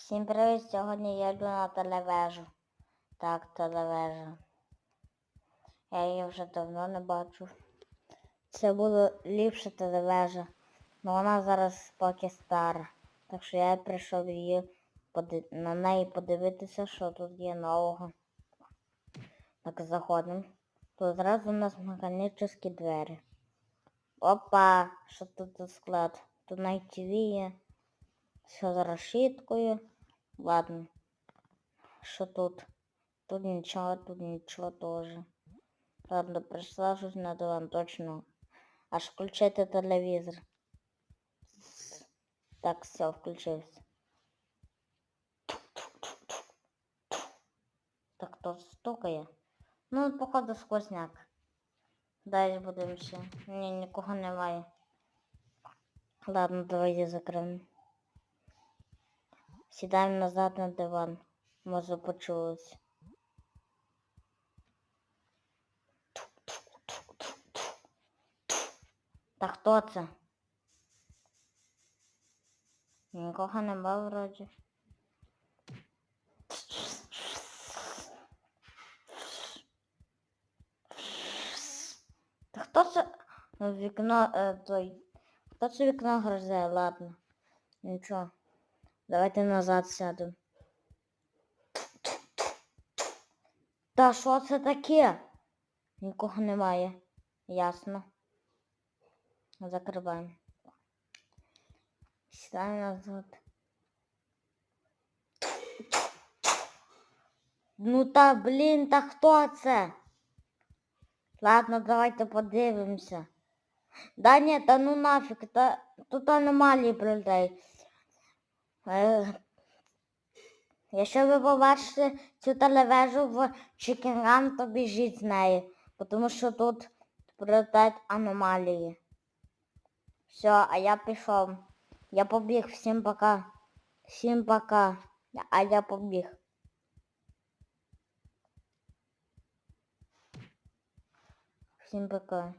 Всім привіт! Сьогодні я йду на телевежу. Так, телевежа. Я її вже давно не бачу. Це було ліпше телевежа. але вона зараз поки стара. Так що я прийшов її на неї подивитися, що тут є нового. Так заходимо. Тут зразу у нас механічні двері. Опа! Що тут за склад? Тут навіть є. Все з розшиткою. Ладно. Що тут? Тут нічого, тут нічого теж. Ладно, прийшла щось на диван, точно. Аж включити телевізор. Так, все, включився. Так, то стукає. Ну, походу, сквозняк. Далі будемо ще. Ні, нікого немає. Ладно, давайте закриємо. Сідаємо назад на диван. Може почулось. Та хто це? Нікого нема вроді. Та хто це в вікно е, той? Хто це вікно грозе? Ладно. Нічого. Давайте назад сядемо. Та що це таке? Нікого немає. Ясно. Закриваємо. Сідаємо назад. Ну та блін, та хто це? Ладно, давайте подивимося. Да ні, та ну нафіг, та тут аномалії. Е, Якщо ви побачите цю телевежу в Чикінган, то біжіть з неї, тому що тут прилетають аномалії. Все, а я пішов. Я побіг, всім пока. Всім пока. А я побіг. Всім пока.